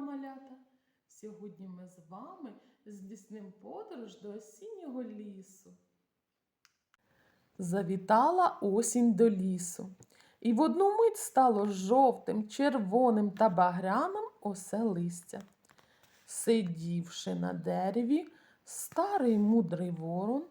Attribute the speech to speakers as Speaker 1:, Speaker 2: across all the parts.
Speaker 1: малята! Сьогодні ми з вами здійснимо подорож до осіннього лісу. Завітала осінь до лісу, і в одну мить стало жовтим, червоним та багряним усе листя. Сидівши на дереві, старий мудрий ворон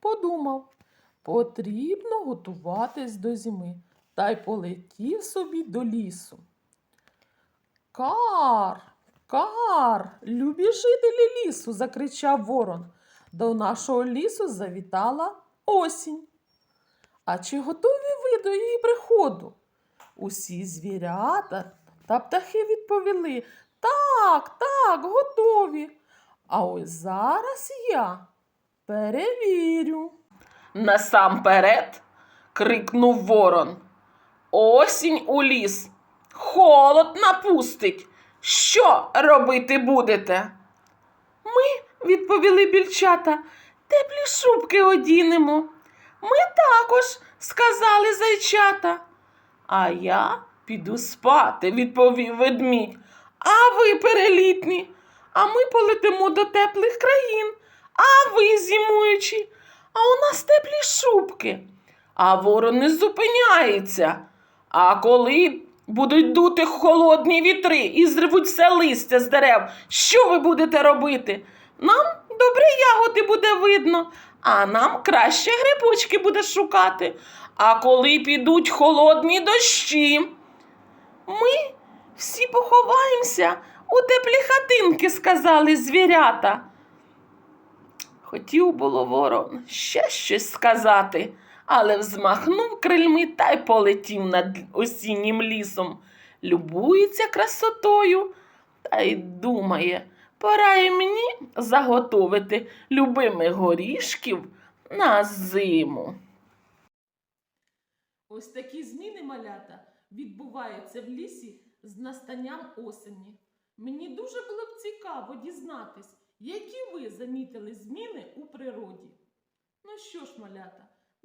Speaker 1: подумав, потрібно готуватись до зими, та й полетів собі до лісу. Кар, кар, любі жителі лісу, закричав ворон. До нашого лісу завітала осінь. А чи готові ви до її приходу? Усі звірята та птахи відповіли так, так, готові. А ось зараз я перевірю.
Speaker 2: Насамперед крикнув ворон. Осінь у ліс. Холод напустить. Що робити будете? Ми, відповіли більчата, теплі шубки одінемо. Ми також, сказали зайчата. А я піду спати, відповів ведмідь. А ви перелітні, а ми полетимо до теплих країн, а ви зимуючі, а у нас теплі шубки. А ворон не зупиняється. А коли будуть дути холодні вітри і зривуть все листя з дерев, що ви будете робити? Нам добре ягоди буде видно, а нам краще грибочки буде шукати. А коли підуть холодні дощі, ми всі поховаємося у теплі хатинки, сказали звірята. Хотів було ворон ще щось сказати, але взмахнув крильми та й полетів над осіннім лісом, любується красотою та й думає, пора і мені заготовити любимих горішків на зиму.
Speaker 1: Ось такі зміни малята відбуваються в лісі з настанням осені. Мені дуже було б цікаво дізнатись, які ви замітили зміни у природі. Ну що ж, малята,